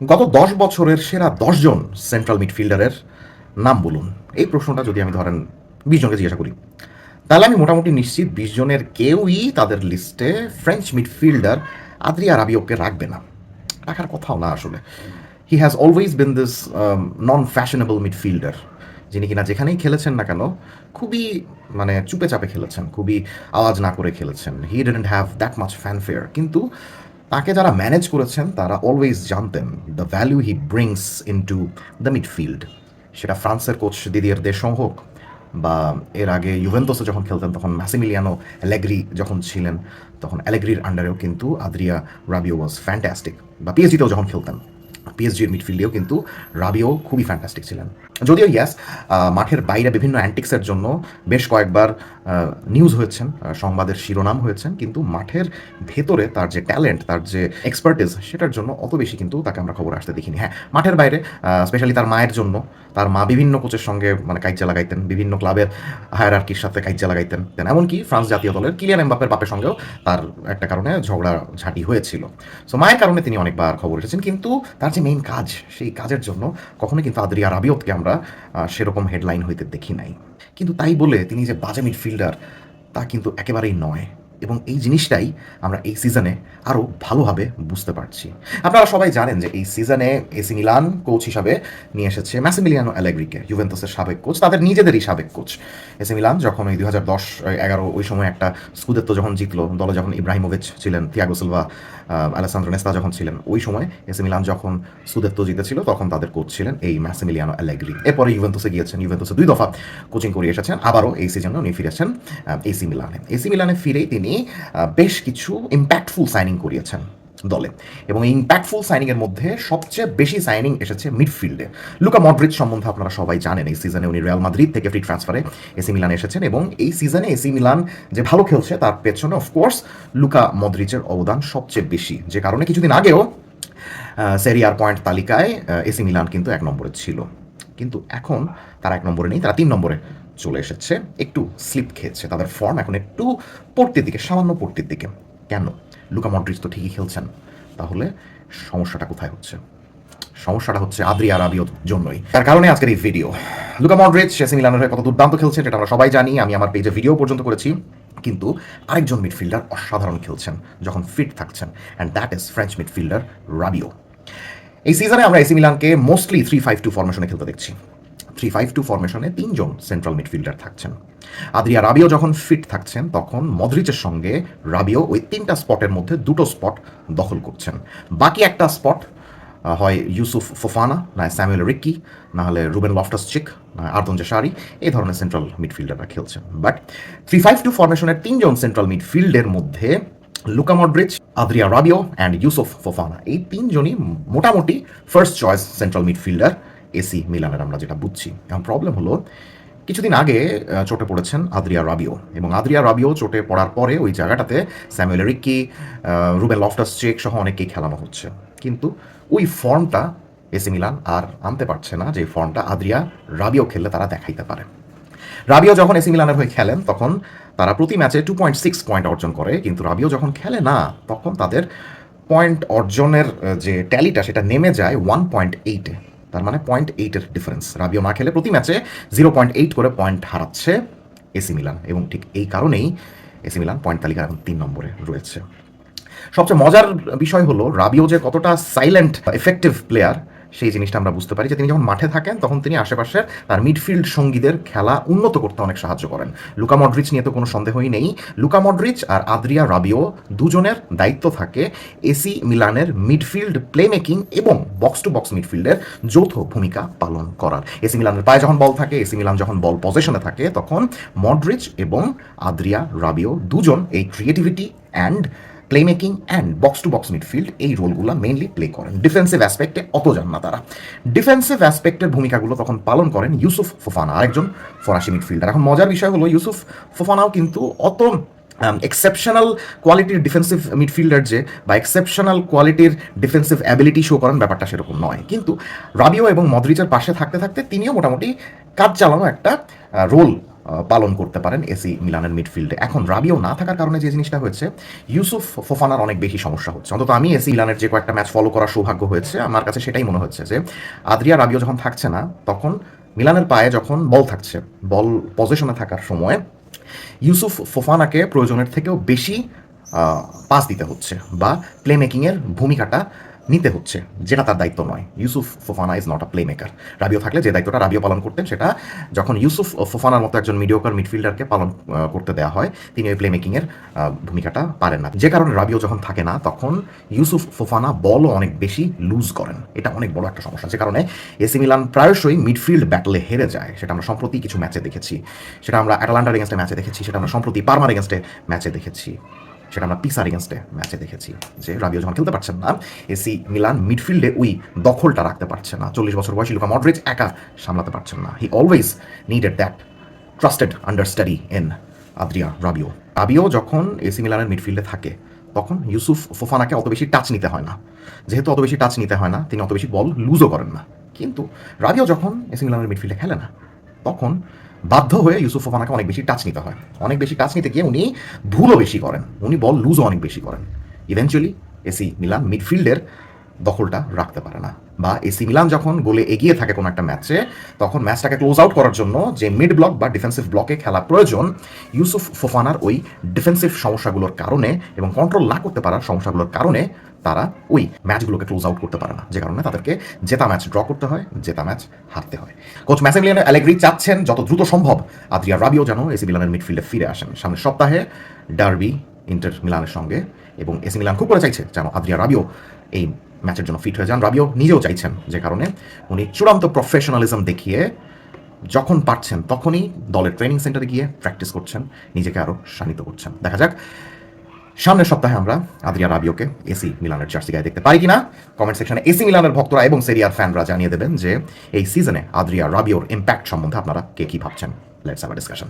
গত দশ বছরের সেরা দশজন সেন্ট্রাল মিডফিল্ডারের নাম বলুন। এই প্রশ্নটা যদি আমি ধরেন বিশ জনকে জিজ্ঞাসা করি, তাহলে আমি মোটামুটি নিশ্চিত বিশ জনের কেউই তাদের লিস্টে ফ্রেঞ্চ মিডফিল্ডার আদ্রিয়া রাবিওকে রাখবে না। রাখার কথাও না আসলে। He has always been this non fashionable midfielder যিনি কিনা যেখানেই খেলেছেন না কেন, খুবই মানে চুপে চাপে খেলেছেন, খুবই আওয়াজ না করে খেলেছেন। He didn't have that much fanfare কিন্তু তাকে যারা ম্যানেজ করেছেন, তারা অলওয়েজ জানতেন the value he brings in to the midfield সেটা ফ্রান্সের কোচ দিদিয়ার দেশং হোক বা এর আগে ইউভেন্টোসে যখন খেলতেন, তখন ম্যাসিমিলিয়ানো অ্যালেগ্রি যখন ছিলেন, তখন অ্যালেগ্রির আন্ডারেও কিন্তু আদ্রিয়া রাবিও ওয়াজ ফ্যান্টাস্টিক বা পিএসজিতেও যখন খেলতেন। পিএসজির মিডফিল্ডেও কিন্তু রাবিও খুবই ফ্যান্টাস্টিক ছিলেন। যদিও ইয়াস মাঠের বাইরে বিভিন্ন অ্যান্টিক্সের জন্য বেশ কয়েকবার নিউজ হয়েছেন সংবাদের শিরোনাম হয়েছেন, কিন্তু মাঠের ভেতরে তার যে ট্যালেন্ট তার যে এক্সপার্টিস সেটার জন্য অত বেশি কিন্তু তাকে আমরা খবর আসতে দেখিনি। হ্যাঁ মাঠের বাইরে স্পেশালি তার মায়ের জন্য, তার মা বিভিন্ন কোচের সঙ্গে মানে কাইজা লাগাইতেন, বিভিন্ন ক্লাবের হায়ারার্কির সাথে কাইজা লাগাইতেন। এমনকি ফ্রান্স জাতীয় দলের কিলিয়ান এমবাপের বাপের সঙ্গেও তার একটা কারণে ঝগড়া, ঝাঁটি হয়েছিল। সো মায়ের কারণে তিনি অনেকবার খবর এসেছেন, কিন্তু তার যে মেইন কাজ, সেই কাজের জন্য কখনো কিন্তু তাড়াতাড়ি আর আবিয়তকে আমরা সেরকম হেডলাইন হইতে দেখি নাই। কিন্তু তাই বলে তিনি যে বাজে মিডফিল্ডার তা কিন্তু একেবারেই নয়। এবং এই জিনিসটাই আমরা এই সিজনে আরও ভালোভাবে বুঝতে পারছি। আপনারা সবাই জানেন যে এই সিজনে এসি মিলান কোচ হিসাবে নিয়ে এসেছে ম্যাসিমিলিয়ানো অ্যালেগ্রিকে ইউভেন্টাসের সাবেক কোচ তাদের নিজেদেরই সাবেক কোচ এসি মিলান যখন ওই দুই হাজার দশ এগারো, ওই সময় একটা স্কুদেত্ব যখন জিতলো, দলে যখন ইব্রাহিমোভিচ ছিলেন থিয়াগো সিলভা আলেসান্দ্রো নেস্তা যখন ছিলেন, ওই সময় এসি মিলান যখন সুদেত্ব জিতেছিল, তখন তাদের কোচ ছিলেন এই ম্যাসিমিলিয়ানো অ্যালেগ্রি এরপরে ইউভেন্টাসে গিয়েছেন ইউভেন্টাসে দুই দফা কোচিং করে এসেছেন, আবারও এই সিজনে উনি ফিরেছেন এসি মিলানে এসি মিলানে ফিরেই তিনি বেশ কিছু ইম্প্যাক্টফুল সাইনিং করিয়েছেন দলে। এবং এই ইম্প্যাক্টফুল সাইনিংয়ের মধ্যে সবচেয়ে বেশি সাইনিং এসেছে মিডফিল্ডে লুকা মডরিচ সম্বন্ধে আপনারা সবাই জানেন, এই সিজনে উনি রিয়াল মাদ্রিদ থেকে ফ্রি ট্রান্সফারে এসি মিলানে এসেছেন এবং এই সিজনে এসি মিলান যে ভালো খেলছে তার পেছনে অফকোর্স লুকা মডরিচের অবদান সবচেয়ে বেশি। যে কারণে কিছুদিন আগেও সেরিয়ার পয়েন্ট তালিকায় এসি মিলান কিন্তু এক নম্বরে ছিল। কিন্তু এখন তারা এক নম্বরে নেই, তারা তিন নম্বরে চলে এসেছে। একটু স্লিপ খেয়েছে। তাদের ফর্ম এখন একটু পড়তির দিকে, সামান্য পড়তির দিকে। কেন? লুকা মডরিচ তো ঠিকই খেলছেন। তাহলে সমস্যাটা কোথায় হচ্ছে? সমস্যাটা হচ্ছে আদ্রিয়া রাবিওর জন্যই। তার কারণে আজকের এই ভিডিও লুকা মডরিচ এসি মিলানের হয়ে কত দুর্দান্ত খেলছে যেটা আমরা সবাই জানি। আমি আমার পেজে ভিডিও পর্যন্ত করেছি। কিন্তু আরেকজন মিডফিল্ডার অসাধারণ খেলছেন, যখন ফিট থাকছেন। And that is French midfielder Rabiot এই সিজনে আমরা এসি মিলানকে মোস্টলি থ্রি ফাইভ টু ফরমেশনে খেলতে দেখছি। থ্রি ফাইভ টু ফরমেশনে তিনজন সেন্ট্রাল মিডফিল্ডার থাকছেন। আদ্রিয়া রাবিও যখন ফিট থাকছেন, তখন মদ্রিচের সঙ্গে রাবিও ওই তিনটা স্পটের মধ্যে দুটো স্পট দখল করছেন। বাকি একটা স্পট হয় ইউসুফ ফোফানা, না স্যামুয়েল রিক্কি, না হলে রুবেন লফটাস চিক না আর্দন জাসারি এই ধরনের সেন্ট্রাল মিডফিল্ডাররা খেলছেন। বাট থ্রি ফাইভ টু ফরমেশনের তিনজন সেন্ট্রাল মিডফিল্ডের মধ্যে Luka Modric, Adrien Rabiot, and Youssouf Fofana. এই তিনজনই মোটামুটি first choice central midfielder AC মিলানের আমরা যেটা বুঝছি। এখন প্রবলেম হলো, কিছুদিন আগে চোটে পড়েছেন আদ্রিয়া রাবিও এবং আদ্রিয়া রাবিও চোটে পড়ার পরে ওই জায়গাটাতে Samuel Ricci Ruben Loftus, Cheek সহ অনেকেই খেলানো হচ্ছে। কিন্তু ওই ফর্মটা এসি মিলান আর আনতে পারছে না, যে ফর্মটা আদ্রিয়া রাবিও খেললে তারা দেখাইতে পারে। রাবিও যখন এসি মিলানের হয়ে খেলেন, তখন তারা প্রতি ম্যাচে টু পয়েন্ট সিক্স পয়েন্ট অর্জন করে, কিন্তু রাবিও যখন খেলে না, তখন তাদের পয়েন্ট অর্জনের যে ট্যালিটা সেটা নেমে যায় ওয়ান পয়েন্ট এইটে তার মানে পয়েন্ট এইটের ডিফারেন্স রাবিও না খেলে প্রতি ম্যাচে জিরো পয়েন্ট এইট করে পয়েন্ট হারাচ্ছে এসি মিলান এবং ঠিক এই কারণেই এসি মিলান পয়েন্ট তালিকা এখন তিন নম্বরে রয়েছে। সবচেয়ে মজার বিষয় হলো, রাবিও যে কতটা সাইলেন্ট এফেক্টিভ প্লেয়ার সেই জিনিসটা আমরা বুঝতে পারি যে তিনি যখন মাঠে থাকেন, তখন তিনি আশেপাশের তার মিডফিল্ড সঙ্গীদের খেলা উন্নত করতে অনেক সাহায্য করেন। লুকা মডরিচ নিয়ে তো কোনো সন্দেহই নেই। লুকা মডরিচ আর আদ্রিয়া রাবিও দুজনের দায়িত্ব থাকে এসি মিলানের মিডফিল্ড প্লে মেকিং এবং বক্স টু বক্স মিডফিল্ডের যৌথ ভূমিকা পালন করার। এসি মিলানের পায়ে যখন বল থাকে এসি মিলান যখন বল পজিশনে থাকে, তখন মডরিচ এবং আদ্রিয়া রাবিও দুজন এই creativity and play making and box to box midfield এই রোলগুলো মেইনলি প্লে করেন। ডিফেন্সিভ অ্যাসপেক্টে অত যান না তারা। ডিফেন্সিভ অ্যাসপেক্টের ভূমিকাগুলো তখন পালন করেন ইউসুফ ফোফানা আরেকজন ফরাসি মিডফিল্ডার এখন মজার বিষয় হলো ইউসুফ ফোফানাও কিন্তু অত এক্সেপশনাল কোয়ালিটির ডিফেন্সিভ মিডফিল্ডার যে, বা এক্সেপশনাল কোয়ালিটির ডিফেন্সিভ অ্যাবিলিটি শো করেন ব্যাপারটা সেরকম নয়। কিন্তু রাবিও এবং মদ্রিচের পাশে থাকতে থাকতে তিনিও মোটামুটি কাজ চালানো একটা রোল পালন করতে পারেন এসি মিলানের মিডফিল্ডে। এখন রাবিও না থাকার কারণে যে জিনিসটা হয়েছে, ইউসুফ ফোফানার অনেক বেশি সমস্যা হচ্ছে। অন্তত আমি এসি মিলানের যে কয়েকটা ম্যাচ ফলো করার সৌভাগ্য হয়েছে, আমার কাছে সেটাই মনে হচ্ছে যে, আদ্রিয়া রাবিও যখন থাকছে না, তখন মিলানের পায়ে যখন বল থাকছে, বল পজিশনে থাকার সময়, ইউসুফ ফোফানাকে প্রয়োজনের থেকেও বেশি পাস দিতে হচ্ছে বা প্লে মেকিংয়ের ভূমিকাটা নিতে হচ্ছে, যেটা তার দায়িত্ব নয়। Youssouf Fofana is not a play maker Rabiot থাকলে যে দায়িত্বটা রাবিও পালন করতেন, সেটা যখন ইউসুফ ফোফানার মতো একজন মিডিওকার মিডফিল্ডারকে পালন করতে দেওয়া হয়, তিনি ওই প্লে মেকিংয়ের ভূমিকাটা পারেন না। যে কারণে রাবিও যখন থাকে না, তখন ইউসুফ ফোফানা বলও অনেক বেশি লুজ করেন। এটা অনেক বড় একটা সমস্যা। যে কারণে এসি মিলান প্রায়শই মিডফিল্ড ব্যাটলে হেরে যায়। সেটা আমরা সম্প্রতি কিছু ম্যাচে দেখেছি। সেটা আমরা অ্যাটালান্টার এগেনস্টে ম্যাচে দেখেছি। সেটা আমরা সম্প্রতি পারমার এগেনস্টে ম্যাচে দেখেছি। সেটা আমরা পিসার এগেনস্টে ম্যাচে দেখেছি, যে রাবিও যখন খেলতে পারছেন না এসি মিলান মিডফিল্ডে ওই দখলটা রাখতে পারছে না। চল্লিশ বছর বয়সী লুকা মডরিচ একা সামলাতে পারছেন না। He always needed that trusted understudy in Adrien Rabiot Rabiot যখন এসি মিলানের মিডফিল্ডে থাকে, তখন ইউসুফ ফোফানাকে অত বেশি টাচ নিতে হয় না। যেহেতু অত বেশি টাচ নিতে হয় না, তিনি অত বেশি বল লুজও করেন না। কিন্তু রাবিও যখন এসি মিলানের মিডফিল্ডে খেলে না, তখন বাধ্য হয়ে ইউসুফ ফোফানাকে অনেক বেশি টাচ নিতে হয়। অনেক বেশি টাচ নিতে গিয়ে উনি ভুলও বেশি করেন। উনি বল লুজও অনেক বেশি করেন। ইভেনচুয়ালি এসি মিলান মিডফিল্ডের দখলটা রাখতে পারে না। বা এসি মিলান যখন গোলে এগিয়ে থাকে কোনো একটা ম্যাচে তখন ম্যাচটাকে ক্লোজ আউট করার জন্য যে মিড ব্লক বা ডিফেন্সিভ ব্লকে খেলা প্রয়োজন, ইউসুফ ফোফানার ওই ডিফেন্সিভ সমস্যাগুলোর কারণে এবং কন্ট্রোল না করতে পারার সমস্যাগুলোর কারণে তারা ওই ম্যাচগুলোকে ক্লোজ আউট করতে পারে না। যে কারণে তাদেরকে জেতা ম্যাচ ড্র করতে হয়, জেতা ম্যাচ হারতে হয়। কোচ ম্যাসেমিলিয়ানো অ্যালেগ্রি চাচ্ছেন যত দ্রুত সম্ভব আদ্রিয়া রাবিও যেন এসি মিলানের মিডফিল্ডে ফিরে আসেন। সামনের সপ্তাহে ডার্বি ইন্টার মিলানের সঙ্গে এবং এসি মিলান খুব করে চাইছে যেন আদ্রিয়া রাবিও এই ম্যাচের জন্য ফিট হয়ে যান। রাবিও নিজেও চাইছেন যে কারণে উনি চূড়ান্ত প্রফেশনালিজম দেখিয়ে যখন পারছেন তখনই দলের ট্রেনিং সেন্টারে গিয়ে প্র্যাকটিস করছেন, নিজেকে আরও শানিত করছেন। দেখা যাক সামনের সপ্তাহে আমরা আদ্রিয়া রাবিওকে এসি মিলানের জার্সি গায়ে দেখতে পারি কিনা? কমেন্ট সেকশনে এসি মিলানের ভক্তরা এবং সেরিয়ার ফ্যানরা জানিয়ে দেবেন যে এই সিজনে আদ্রিয়া রাবিওর ইম্প্যাক্ট সম্বন্ধে আপনারা কে কি ভাবছেন? Let's have discussion